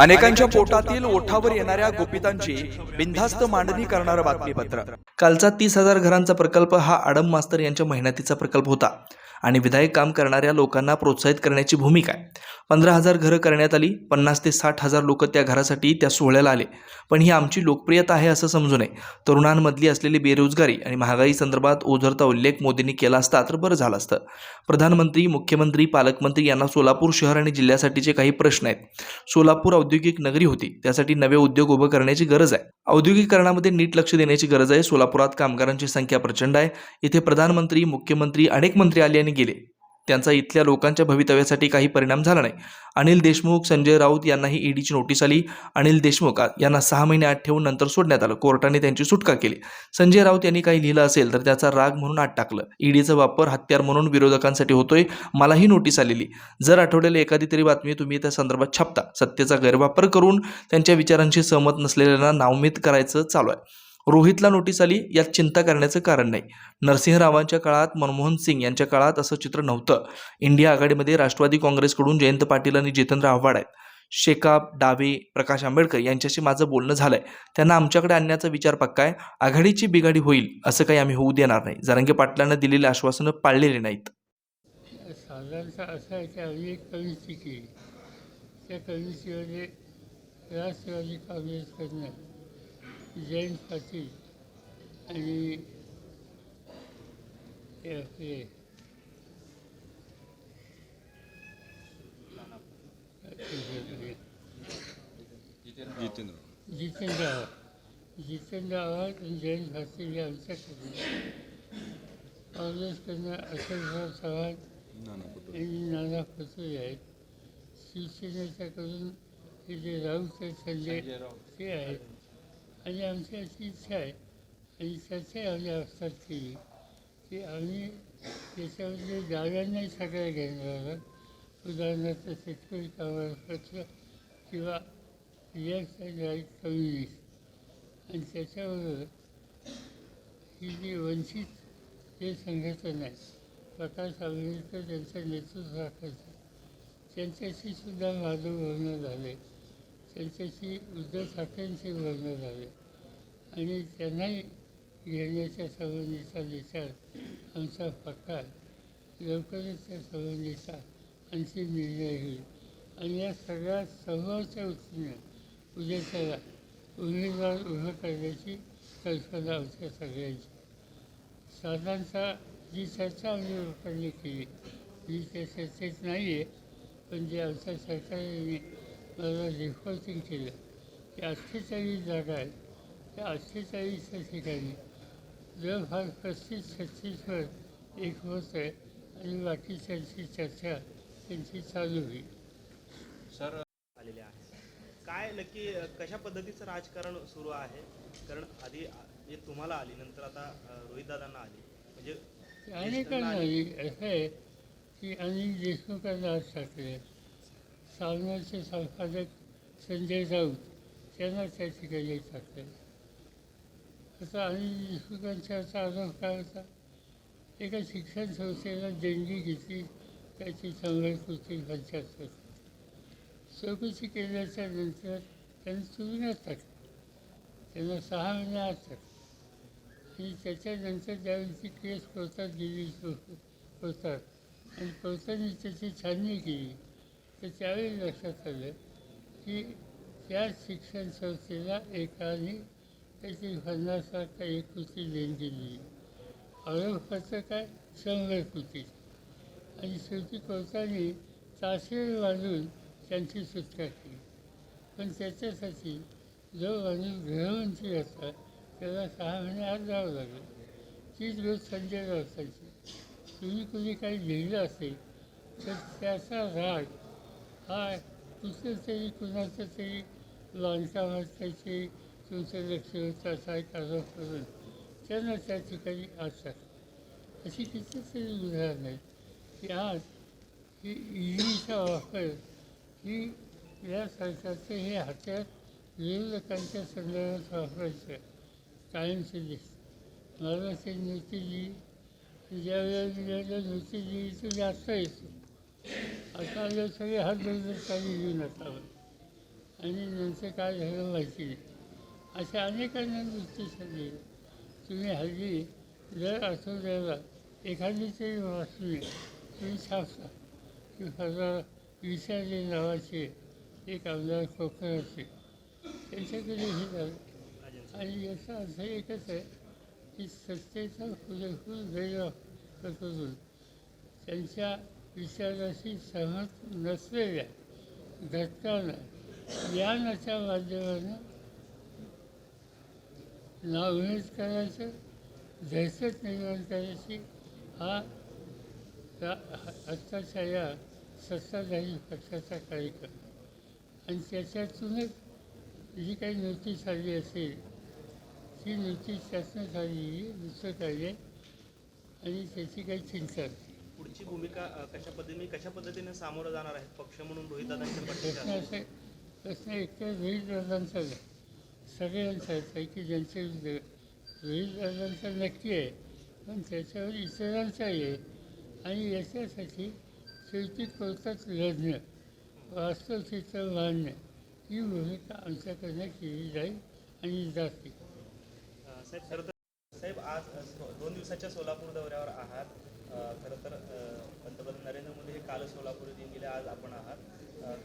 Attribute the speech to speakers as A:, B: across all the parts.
A: अनेकांच्या पोटातील ओठावर येणाऱ्या गोपितांची बिनधास्त मांडणी करणारं बातमीपत्र. कालचा तीस हजार घरांचा प्रकल्प हा आडम मास्तर यांच्या मेहनतीचा प्रकल्प होता. आणि विधायक काम करणाऱ्या लोकांना प्रोत्साहित करण्याची भूमिका आहे. पंधरा हजार घरं करण्यात आली पन्नास ते साठ हजार लोक त्या घरासाठी त्या सोहळ्याला आले. पण ही आमची लोकप्रियता आहे असं समजू नये. तरुणांमधली असलेली बेरोजगारी आणि महागाई संदर्भात ओझरता उल्लेख मोदींनी केला असता तर बरं झालं असतं. प्रधानमंत्री मुख्यमंत्री पालकमंत्री यांना सोलापूर शहर आणि जिल्ह्यासाठीचे काही प्रश्न आहेत. सोलापूर औद्योगिक नगरी होती त्यासाठी नवे उद्योग उभं करण्याची गरज आहे. औद्योगिकरणामध्ये नीट लक्ष देण्याची गरज आहे. सोलापुरात कामगारांची संख्या प्रचंड आहे. इथे प्रधानमंत्री मुख्यमंत्री अनेक मंत्री आले आणि गेले. त्यांचा इथल्या लोकांच्या भवितव्यासाठी काही परिणाम झाला नाही. अनिल देशमुख संजय राऊत यांनाही ईडीची नोटीस आली. अनिल देशमुख यांना सहा महिने आत ठेवून नंतर सोडण्यात आलं. कोर्टाने त्यांची सुटका केली. संजय राऊत यांनी काही लिहिलं असेल तर त्याचा राग म्हणून आत टाकलं. ईडीचा वापर हत्यार म्हणून विरोधकांसाठी होतोय मलाही नोटीस आलेली. जर आठवड्याला एखादी तरी बातमी तुम्ही त्या संदर्भात छापता. सत्तेचा गैरवापर करून त्यांच्या विचारांशी सहमत नसलेल्यांना नावमित करायचं चालू आहे. रोहितला नोटीस आली यात चिंता करण्याचं कारण नाही. नरसिंहरावांच्या काळात मनमोहन सिंग यांच्या काळात असं चित्र नव्हतं. इंडिया आघाडीमध्ये राष्ट्रवादी काँग्रेसकडून जयंत पाटील आणि जितेंद्र आव्हाड आहेत. शेकाप डावे प्रकाश आंबेडकर यांच्याशी माझं बोलणं झालं आहे त्यांना आमच्याकडे आणण्याचा विचार पक्का आहे. आघाडीची बिघाडी होईल असं काही आम्ही होऊ देणार नाही. जरांगे पाटलांना दिलेले आश्वासनं पाळलेले नाहीत.
B: साधारणतः असं आहे की आम्ही एक कविची केली त्या कवितेमध्ये राष्ट्रवादी काँग्रेसकडनं जयंत पाटील आणि आपले
C: जितेंद्र
B: जितेंद्र आव्हाड जितेंद्र आव्हाड आणि जयंत पाटील हे आमच्याकडनं काँग्रेसकडनं अशोकराव चव्हाण आणि नाना पटोले आहेत. शिवसेनेच्याकडून हे जे राऊत आहेत संजय ते आहेत. आणि आमची अशी इच्छा आहे. आणि चर्चा आम्ही अवस्थात केली. की आम्ही त्याच्यामध्ये डाव्यांनाही सगळ्या घेणार आहोत उदाहरणार्थ शेतकरी कामगार किंवा लेफ्ट अँड राईट कम्युनिस्ट आणि त्याच्याबरोबर ही जी वंचित जे संघटना आहे प्रकाश आंबेडकर त्यांच्या नेतृत्वाखाली त्यांच्याशी सुद्धा माझं बोलणं झाले त्यांच्याशी उद्धव ठाकरेंशी बोलणं झाले आणि त्यांनाही घेण्याच्या संबंधीचा विचार आमचा पक्का लवकरच त्या संबंधीचा अंतिम निर्णय होईल. आणि या सगळ्या समोरच्या उत्तीने उद्याच्याला उमेदवार उभं करण्याची कल्पना आमच्या सगळ्यांची. साधारणतः जी चर्चा आम्ही लोकांनी केली जी त्या चर्चेत नाही आहे पण जे आमच्या सरकारने मला रिपोर्टिंग केलं की अठ्ठेचाळीस जागा आहेत त्या अठ्ठेचाळीसच्या ठिकाणी. जवळपास पस्तीस छत्तीसवर एक होत आहे आणि बाकीच्यांची चर्चा त्यांची चालू होईल.
D: सर आलेले आहे. काय नक्की कशा पद्धतीचं राजकारण सुरू आहे? कारण आधी जे तुम्हाला आली नंतर आता रोहितदादांना आली. म्हणजे
B: अनेकांना आली. असं आहे की अनिल देशमुखांना आज टाकले सावनाचे संपादक संजय राऊत त्यांना त्या ठिकाणी टाकले तसं आम्ही देशमुखांचा असा आरोप काय होता एका शिक्षण संस्थेला देणगी घेतली त्याची शंभर पंचायत होती चौकशी केल्याच्यानंतर त्यांनी तुरुंगात टाकलं त्यांना सहा महिने आत टाकलं आणि त्याच्यानंतर ज्यावेळी ती केस कोर्टात गेली कोर्टात आणि कोर्टाने त्याची छाननी केली तर त्यावेळी लक्षात आलं की त्या शिक्षण संस्थेला एकाने त्याची भरण्यासारखा एक कृती देणगी दिली आरोपाचं काय? शंभर कोटी आणि शेवटी कोर्टाने तासेर वाढून त्यांची सुटका केली. पण त्याच्यासाठी जो माणूस गृहमंत्री होता त्याला सहा महिने आत जावं लागलं. तीच रोज संजय राऊतांची. तुम्ही कुणी काही लिहिलं असेल तर त्याचा राग हा कुठं तरी कुणाचं तरी बांधकामात त्याची तुमचं लक्ष होतं असा एक आरोप करून त्यांना त्या ठिकाणी आज अशी कितीतरी उदाहरणं आहेत. की आज ही ईडीचा वापर ही या सरकारचं हे हत्यार विरोधकांच्या संदर्भात वापरायचं कायमचे दिसत मला ते नोटीस दिली ज्या वेळेला नोटीस दिली तर जास्त येतो आता आलं सगळे हात धरून काही घेऊन आता आणि नंतर काय झालं माहिती नाही. अशा अनेकांना नुकतीच हल्ली तुम्ही हल्ली जर आठवड्याला एखादी तरी वाचली तुम्ही छापता की फळा विचारले नावाचे एक आमदार कोकणाचे त्यांच्याकडे हे झालं. आणि याचा अर्थ एकच आहे की सत्तेचा पुरेपूर गैरवापर करून त्यांच्या विचाराशी सहमत नसलेल्या घटकांना ज्ञानाच्या माध्यमानं नावमेद करायचं दहशत निर्माण करायची हा आत्ताच्या या सत्ताधारी पक्षाचा कार्यक्रम. आणि त्याच्यातूनच जी काही नोटीस आली असेल ती नोटीस शासनात आलेली दुसरं आहे आणि त्याची काही चिंता
D: पुढची भूमिका कशा पद्धतीने कशा पद्धतीने सामोरं जाणार आहेत पक्ष म्हणून रोहितदादांच्या
B: प्रश्न असे प्रश्न एकट्या रोहितदादांचा नाही सगळ्यांचा आहे की ज्यांचे रोहितदादांचा नक्की आहे पण त्याच्यावर इतरांचाही आहे. आणि याच्यासाठी शेवटी कोर्टात लढणं वास्तव चित्र मांडणं ही भूमिका आमच्याकडनं केली जाईल आणि जाते.
D: साहेब खरं तर साहेब आज दोन दिवसाच्या सोलापूर दौऱ्यावर आहात. खरं तर पंतप्रधान नरेंद्र मोदी हे काल सोलापूर येऊन गेले आज आपण आहात.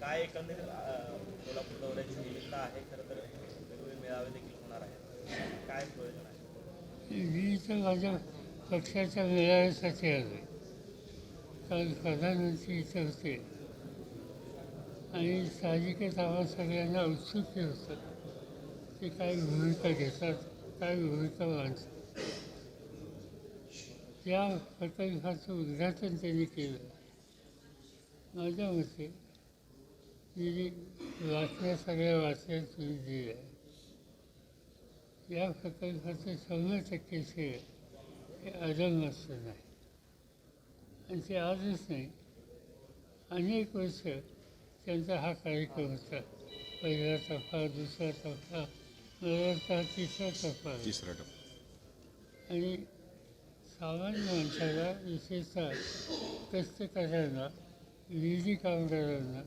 D: काय एकंदरीत सोलापूर दौऱ्याची निमित्त आहे? खरं तर मेळावे देखील होणार आहेत. काय प्रयोजन आहे?
B: मी तर माझ्या पक्षाच्या मेळाव्यासाठी आलो कारण प्रधानमंत्री इथं होते. आणि साहजिकच आम्हाला सगळ्यांना उत्सुक होतं ते काय भूमिका घेतात काय भूमिका मांडतात. त्या प्रकल्पाचं उद्घाटन त्यांनी केलं. माझ्या मते मी जी बातम्या सगळ्या वाचल्या तुम्ही दिल्या या प्रकल्पाचं शंभर टक्के श्रेय हे असं नाही. आणि ते आजच नाही. अनेक वर्ष त्यांचा हा कार्यक्रम होता. पहिला टप्पा दुसरा टप्पा हा तिसरा टप्पा.
C: तिसरा टप्पा.
B: आणि सामान्य माणसाला विशेषतः कष्टकऱ्यांना विधी कामगारांना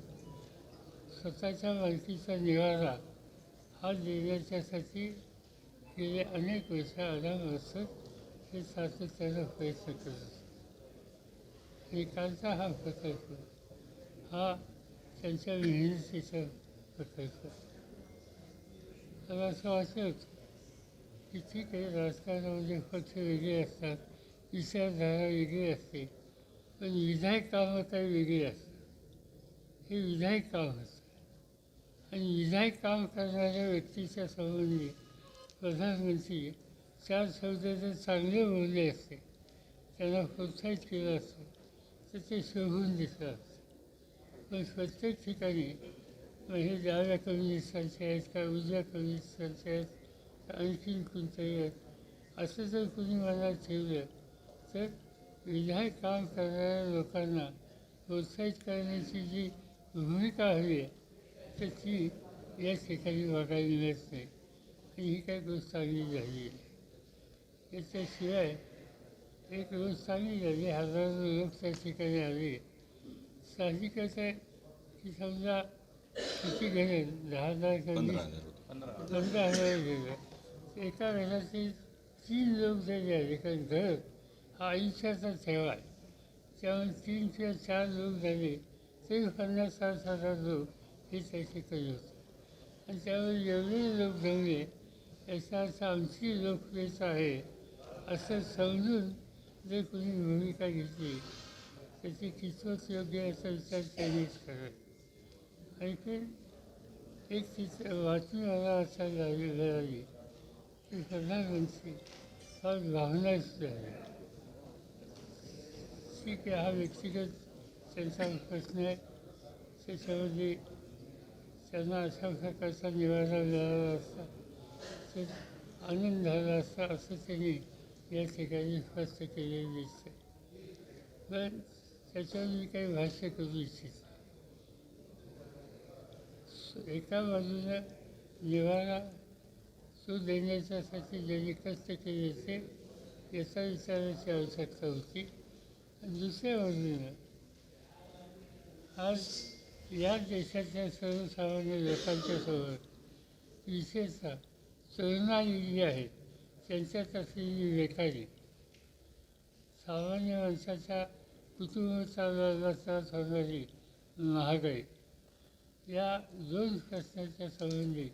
B: स्वतःच्या मालकीचा निवारा हा देण्याच्यासाठी गेले अनेक वर्ष आराम असत हे सातत्यानं प्रयत्न करत एकांचा आणि कालचा हा प्रकल्प हा त्यांच्या मेहनतीचा प्रकल्प मला असं वाटत होतं की ठीक आहे राजकारणामध्ये पक्ष वेगळे असतात विचारधारा वेगळी असते पण विधायक कामं काही वेगळी असतात. हे विधायक काम असतं. आणि विधायक काम करणाऱ्या व्यक्तीच्या संबंधी प्रधानमंत्री चार शब्दाचे चांगले बोलले असते. त्यांना प्रोत्साहित केलं असतं. तर ते शोभून दिसलं असतं. पण प्रत्येक ठिकाणी म्हणजे मग हे डाव्या कम्युनिस्टांचे आहेत का उजव्या कम्युनिस्टांचे आहेत का आणखीन कोणतंही आहेत असं जर कुणी मनात ठेवलं तर विधायक काम करणाऱ्या लोकांना प्रोत्साहित करण्याची जी भूमिका हवी आहे तर ती या ठिकाणी बघायला मिळत नाही. आणि ही काही गोष्ट चांगली झाली. नाही याच्याशिवाय एक गोष्ट चांगली झाली हजारो लोक त्या ठिकाणी आले. साहजिकच आहे की समजा किती घरे दहा हजार
C: होते.
B: पंधरा हजार. गेलं. एका घराचे तीन लोक जरी आले. कारण घर हा आयुष्याचा ठेवा आहे. त्यामुळे तीन किंवा चार लोक झाले तरी पन्नास साठ हजार लोक हे त्याचे कमी होतं आणि त्यामुळे एवढे लोक जमले याच्यात अर्थ आमची लोकप्रियता आहे असं समजून जर कोणी भूमिका घेतली त्याची कितपत योग्य आहे याचा विचार त्यांनीच करावा आणखी एक चित्र बातमी मला असा लागली मिळाली की प्रधानमंत्री फार भावनाच आहे. ठीक आहे हा व्यक्तिगत त्यांचा प्रश्न आहे. त्याच्यामध्ये त्यांना अशा प्रकारचा निवारा मिळाला असता तर आनंद झाला असता असं त्यांनी या ठिकाणी स्पष्ट केलेलं दिसतं पण त्याच्यावर मी काही भाष्य करू इच्छित एका बाजूला निवारा तो देण्याच्यासाठी ज्यांनी कष्ट केले ते याचा विचारायची आवश्यकता होती. आणि दुसऱ्या बाजूला आज या देशाच्या सर्वसामान्य लोकांच्या समोर विशेषतः प्रेरणा जी आहेत त्यांच्यात असलेली रेखाली सामान्य माणसाच्या कुटुंब चालवायला त्रास होणारी महागाई. या दोन प्रश्नाच्या संबंधी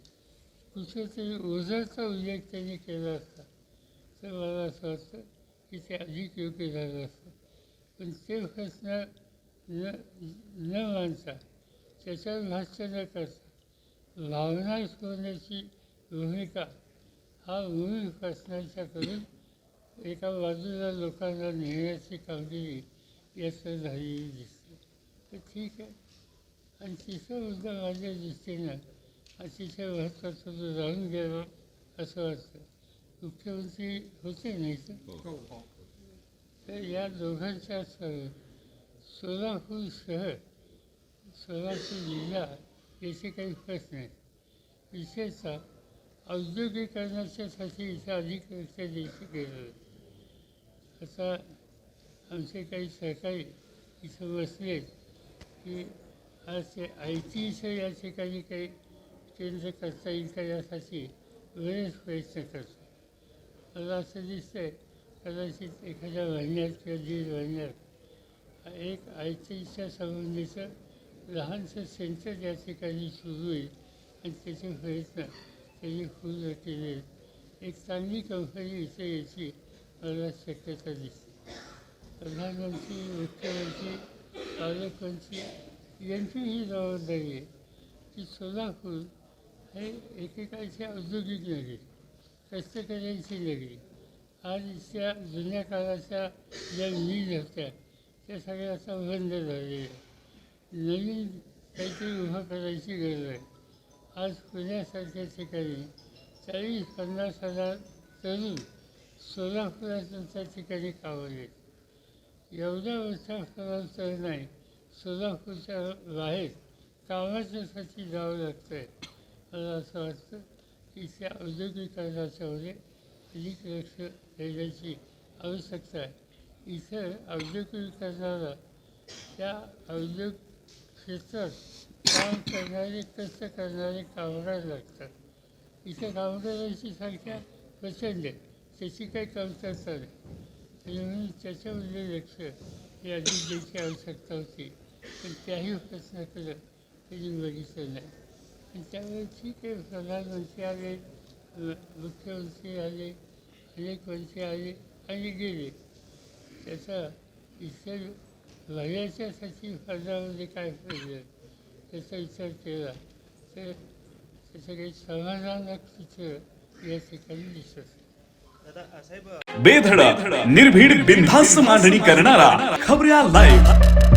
B: कुठेतरी ओझरचा उल्लेख त्यांनी केला असता तर मला असं वाटतं की ते अधिक योग्य झालं असतं. पण ते प्रश्न न न मांडता त्याच्यावर भाष्य न करता भावना शोधण्याची भूमिका हा मूळ प्रश्नांच्या करून एका बाजूला लोकांना नेण्याची कामगिरी याचं झालेली दिसते. तर ठीक आहे. आणि तिसरा मुद्दा माझ्या दृष्टीनं अतिशय महत्त्वाचा जो जाणून घ्यावा असं वाटतं. मुख्यमंत्री होते नाही तर तर या दोघांच्या सह सोलापूर शहर सोलापूर जिल्हा याचे काही प्रश्न आहेत. विशेषतः औद्योगिकरणाच्यासाठी इथं अधिक लक्ष द्यायचं गरज आता आमचे काही सहकारी इथं बसले की आज ते आय टीचं या ठिकाणी काही केंद्र करता येईल का यासाठी बरेच प्रयत्न करतो. मला असं दिसतंय कदाचित एखाद्या महिन्यात किंवा दीड महिन्यात एक आय टीच्या संबंधीचं लहानसं सेंटर या ठिकाणी सुरू होईल आणि त्याचे प्रयत्न त्यांनी फुल केले एक चांगली कंपनी इथे यायची मला शक्यता दिसते प्रधानमंत्री मुख्यमंत्री पालकमंत्री यांची ही जबाबदारी आहे की सोलापूर हे एकेकाळची औद्योगिक नगरी कष्टकऱ्यांची नगरी आज इथल्या जुन्या काळाच्या ज्या मिल होत्या त्या सगळ्या आता बंद झालेल्या नवीन काहीतरी उभं करायची गरज आहे आज पुण्यासारख्या ठिकाणी चाळीस पन्नास हजार तरुण सोलापुराच्या ठिकाणी कावले. एवढा मोठ्या प्रमाणात तर नाही सोलापूरच्या बाहेर कामाच्यासाठी जावं लागतं आहे मला असं वाटतं की त्या औद्योगिकरणाच्यामध्ये अधिक लक्ष देण्याची आवश्यकता आहे. इथं औद्योगिकरणाला त्या औद्योग क्षेत्रात काम करणारे कष्ट करणारे कामगार लागतात. इथे कामगारांची संख्या प्रचंड आहे. त्याची काही कमतरता नाही. आणि म्हणून त्याच्यामध्ये लक्ष हे अधिक द्यायची आवश्यकता होती. पण त्याही प्रश्नाकडं त्यांनी बघितलं नाही. आणि त्यामुळे ठीक आहे प्रधानमंत्री आले मुख्यमंत्री आले अनेक मंत्री आले आणि गेले. त्याचा इतर भल्याच्यासाठी फायदामध्ये काय फायदा त्याचा विचार केला तर त्याचं काही समाधानक चित्र या ठिकाणी दिसत
C: बेधडक निर्भीड बिनधास्त मांडणी करणारा खबऱ्या लाईव्ह